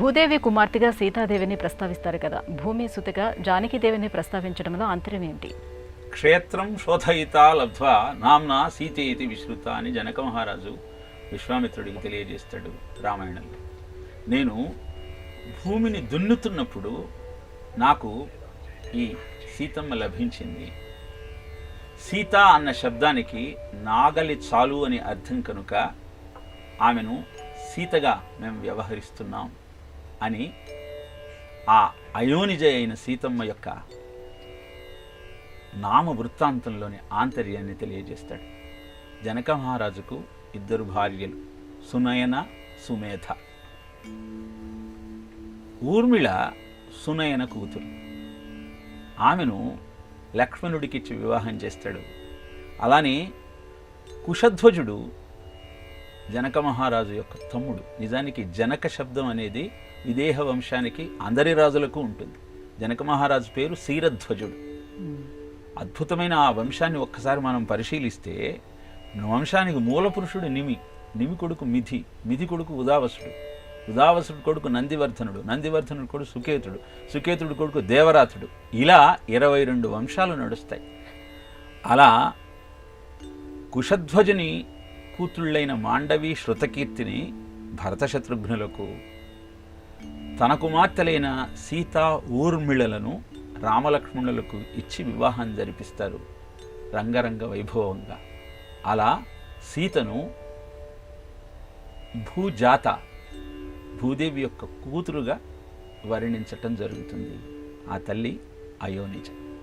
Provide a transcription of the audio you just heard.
భూదేవి కుమార్తెగా సీతాదేవిని ప్రస్తావిస్తారు కదా. భూమి సుతగా జానకీదేవిని ప్రస్తావించడంలో అంతరం ఏంటి? క్షేత్రం శోధయిత లబ్ధ్వా నామ్నా సీతేతి విశ్రుత అని జనక మహారాజు విశ్వామిత్రుడికి తెలియజేస్తాడు రామాయణంలో. నేను భూమిని దున్నుతున్నప్పుడు నాకు ఈ సీతమ్మ లభించింది. సీత అన్న శబ్దానికి నాగలి చాలు అని అర్థం కనుక ఆమెను సీతగా మేము వ్యవహరిస్తున్నాం. అని ఆ అయోనిజ అయిన సీతమ్మ యొక్క నామ వృత్తాంతంలోని ఆంతర్యాన్ని తెలియజేస్తాడు. జనక మహారాజుకు ఇద్దరు భార్యలు సునయన సుమేధ. ఊర్మిళ సునయన కూతురు. ఆమెను లక్ష్మణుడికిచ్చి వివాహం చేస్తాడు. అలానే కుషధ్వజుడు జనక మహారాజు యొక్క తమ్ముడు. నిజానికి జనక శబ్దం అనేది విదేహ వంశానికి అందరి రాజులకు ఉంటుంది. జనక మహారాజు పేరు శీరధ్వజుడు అద్భుతమైన ఆ వంశాన్ని ఒక్కసారి మనం పరిశీలిస్తే వంశానికి మూల పురుషుడు నిమి నిమి కొడుకు మిథి మిథి కొడుకు ఉదావసుడు. ఉదావసుడు కొడుకు నందివర్ధనుడు నందివర్ధనుడు కొడుకు సుకేతుడు సుకేతుడు కొడుకు దేవరాతుడు. ఇలా ఇరవై రెండు వంశాలు నడుస్తాయి. అలా కుశధ్వజుని కూతుళ్ళైన మాండవి శృతకీర్తిని భరత శత్రుఘ్నులకు తన కుమార్తెలైన సీత ఊర్మిళలను రామలక్ష్మణులకు ఇచ్చి వివాహం జరిపిస్తారు రంగరంగ వైభవంగా. అలా సీతను భూజాత భూదేవి యొక్క కూతురుగా వర్ణించటం జరుగుతుంది. ఆ తల్లి అయోనిజ.